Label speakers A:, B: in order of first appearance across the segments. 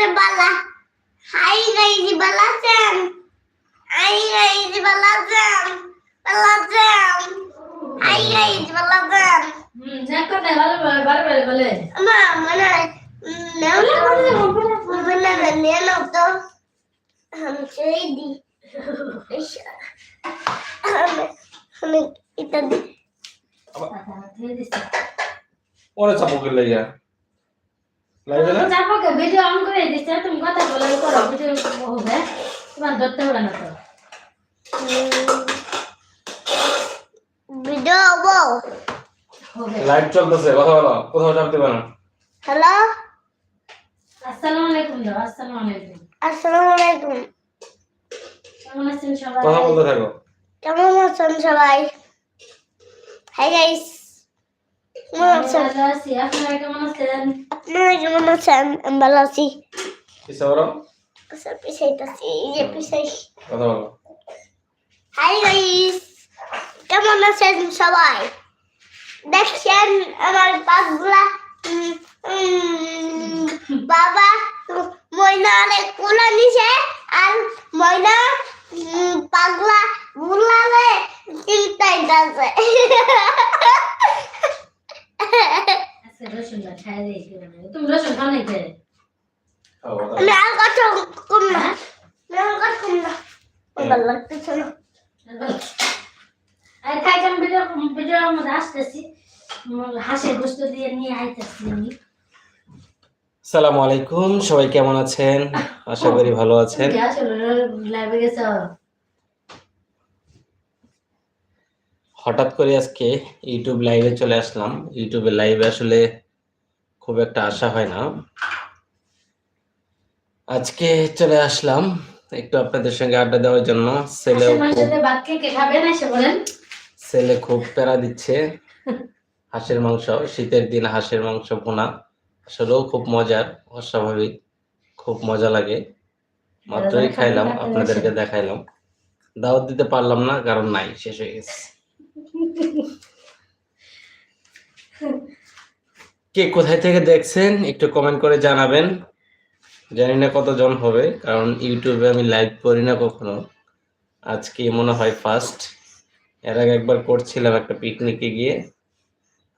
A: যে বালা। Hi guys বালা আছেন hi guys বালা আছেন বালা আছেন হাই গাইজ বালা আছেন
B: হুম দেখ কথা ভালো ভালো ভালো ভালো বলে
A: মা মানে নেও মানে নিয়ে নাও তো। আমি সেই দি। আমি এটা দি।
B: দিয়ে দিছি
C: ওরে চাপকের লাইয়া লাইবে না
B: চাপাকে ভিডিও অন করে দিছে তুমি কথা বলে করো ভিডিও হবে তোমার ধরতে হবে না তো।
A: ভিডিও হব
C: লাইভ চলতেছে কথা বলো কোথাও চাপতে পারো
A: হ্যালো
B: আসসালামু আলাইকুম দাও আসসালামু আলাইকুম।
A: আসসালামু আলাইকুম।
B: কেমন আছেন সবাই?
C: কথা বলতে থাকো।
A: কেমন আছেন সবাই? হাই গাইস কেমন আছেন
B: ভালো আছি আপনারা কেমন আছেন
A: আপনারা কেমন আছেন আমি ভালো আছি
C: কিসে বলো
A: আচ্ছা পিছাইতেছি এই যে পিছাই
C: কথা বলো
A: হাই গাইস কেমন আছেন সবাই দেখছেন আমার পাগলা উম, উম, বাবা ময়না অনেক কুলা নিছে আর ময়না উম, পাগলা বুলালে চিন্তাইতেছে
B: আজকে রসুনটা খাই দিই তুমি রসুন খাও নাই খেয়ে
A: আমি আর কথা কম না আমি আর কথা কম না ভালো লাগতেছে না
B: আর খাইতাম ভিডিও ভিডিওর মধ্যে আসতেছি উম, হাঁসের গোস্ত দিয়ে নিয়ে আইতেছি আমি
C: আসসালামু আলাইকুম সবাই কেমন আছেন? আশা করি ভালো আছেন
B: তুমি আসলে লাইভে গেছো
C: হঠাৎ করে আজকে ইউটিউব লাইভে চলে আসলাম। ইউটিউবে লাইভে আসলে খুব একটা আশা হয় না। আজকে চলে আসলাম একটু আপনাদের সঙ্গে আড্ডা দেওয়ার জন্য।
B: বলেন।
C: ছেলে খুব প্যারা দিচ্ছে। হাঁসের মাংস শীতের দিন হাঁসের মাংস ভুনা। আসলেও খুব মজার অস্বাভাবিক খুব মজা লাগে। মাত্রই খাইলাম আপনাদেরকে দেখাইলাম। দাওয়াত দিতে পারলাম না কারণ নাই শেষ হয়ে গেছে। কে কোথায় থেকে দেখছেন, একটু কমেন্ট করে জানাবেন। জানি না কতজন হবে, কারণ ইউটিউবে আমি লাইভ করি না কখনো। আজকে মনে হয় ফার্স্ট এর আগে একবার করছিলাম একটা পিকনিকে গিয়ে।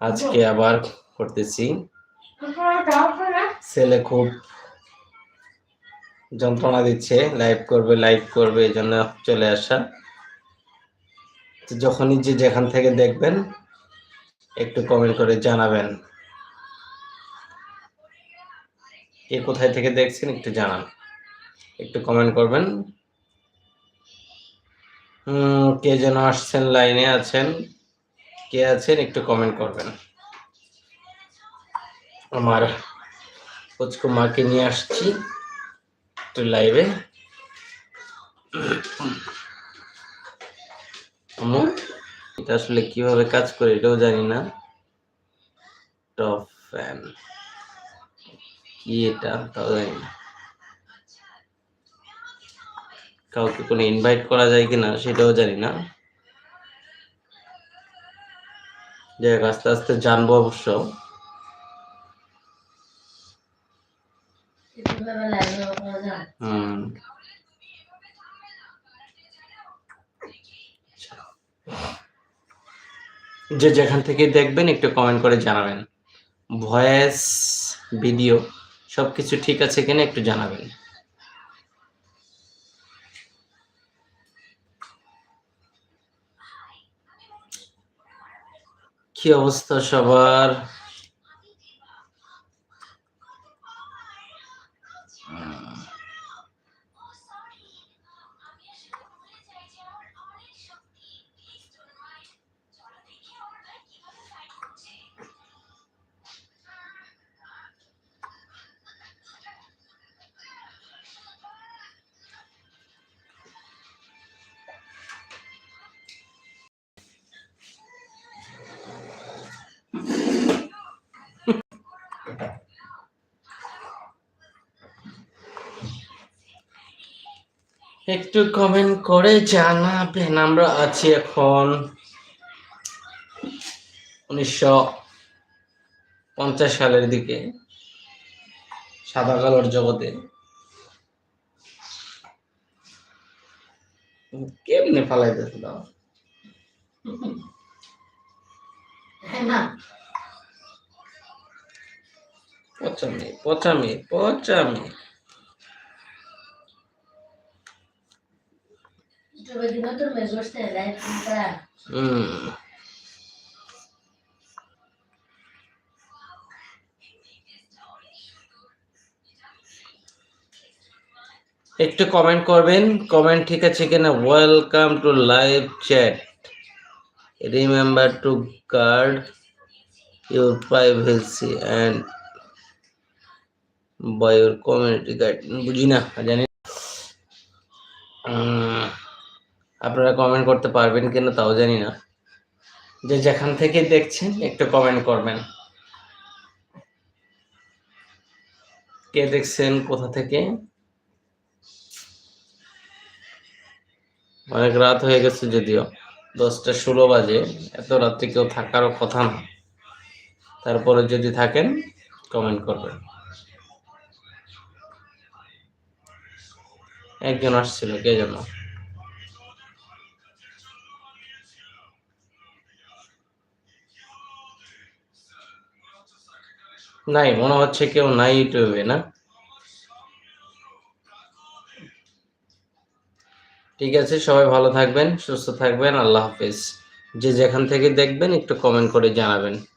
C: আজকে আবার করতেছি। ছেলে খুব যন্ত্রণা দিচ্ছে লাইভ করবে লাইভ করবে, এই জন্য চলে আসা। যখনই যে যেখান থেকে দেখবেন, একটু কমেন্ট করে জানাবেন। কে কোথায় থেকে দেখছেন একটু জানান। একটু কমেন্ট করবেন। হুম কে যেন আসছেন লাইনে আছেন। কে আছেন একটু কমেন্ট করবেন। আমার পুচকু মাকে নিয়ে আসছি একটু লাইভে এটা আসলে কীভাবে কাজ করে এটাও জানি না। টপ ফ্যান কি এটা? তাও জানি না। কাউকে কোনো ইনভাইট করা যায় কিনা সেটাও জানি না। যাই আস্তে আস্তে জানব অবশ্য। হুম। যে যেখান থেকে দেখবেন, একটু কমেন্ট করে জানাবেন। ভয়েস ভিডিও সব কিছু ঠিক আছে কিনা একটু জানাবেন। কি অবস্থা সবার? একটু কমেন্ট করে জানাবেন আমরা আছি এখন উনিশশো পঞ্চাশ সালের দিকে সাদা কালোর জগতে। কেমনে ফালাইতেছে দাও পচামি পচামি পচামি।
B: দিন নতুন মেয়ে বসতে লাইভ করা
C: একটু কমেন্ট করবেন। কমেন্ট ঠিক আছে কিনা? Welcome to live chat remember to guard your privacy and by your community guide বুঝি না। জানি না। উম, আপনারা কমেন্ট করতে পারবেন কিনা তাও জানি না। যে যেখান থেকে দেখছেন, একটু কমেন্ট করবেন। কে দেখছেন, কোথা থেকে? অনেক রাত হয়ে গেছে যদিও। দশটা ষোলো বাজে। এত রাত্রে কেউ থাকারও কথা না। তারপরে যদি থাকেন কমেন্ট করবেন। একজন আসছিল, কে যেন? নাই, মনে হচ্ছে কেউ নাই ইউটিউবে, না? ঠিক আছে, সবাই ভালো থাকবেন, সুস্থ থাকবেন, আল্লাহ হাফিজ। যে যেখান থেকে দেখবেন, একটু কমেন্ট করে জানাবেন।